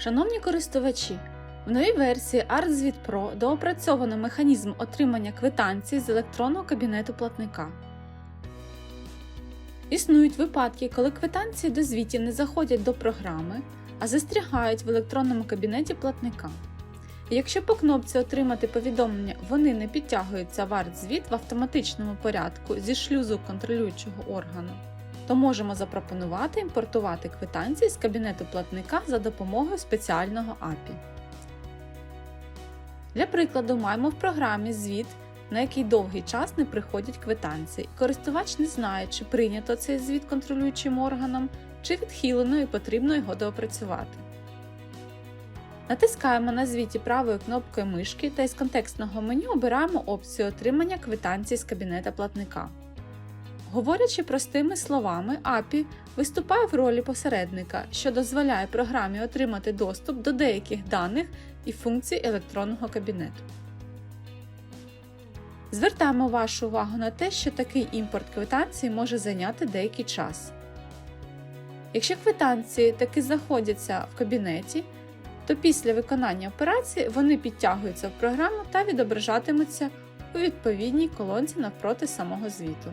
Шановні користувачі, в новій версії ArtZvit Pro доопрацьовано механізм отримання квитанцій з електронного кабінету платника. Існують випадки, коли квитанції до звітів не заходять до програми, а застрягають в електронному кабінеті платника. Якщо по кнопці Отримати повідомлення вони не підтягуються в ArtZvit в автоматичному порядку зі шлюзу контролюючого органу, то можемо запропонувати імпортувати квитанції з кабінету платника за допомогою спеціального API. Для прикладу, маємо в програмі звіт, на який довгий час не приходять квитанції, і користувач не знає, чи прийнято цей звіт контролюючим органом, чи відхилено і потрібно його доопрацювати. Натискаємо на звіті правою кнопкою мишки та із контекстного меню обираємо опцію отримання квитанцій з кабінета платника. Говорячи простими словами, API виступає в ролі посередника, що дозволяє програмі отримати доступ до деяких даних і функцій електронного кабінету. Звертаємо вашу увагу на те, що такий імпорт квитанції може зайняти деякий час. Якщо квитанції таки знаходяться в кабінеті, то після виконання операції вони підтягуються в програму та відображатимуться у відповідній колонці навпроти самого звіту.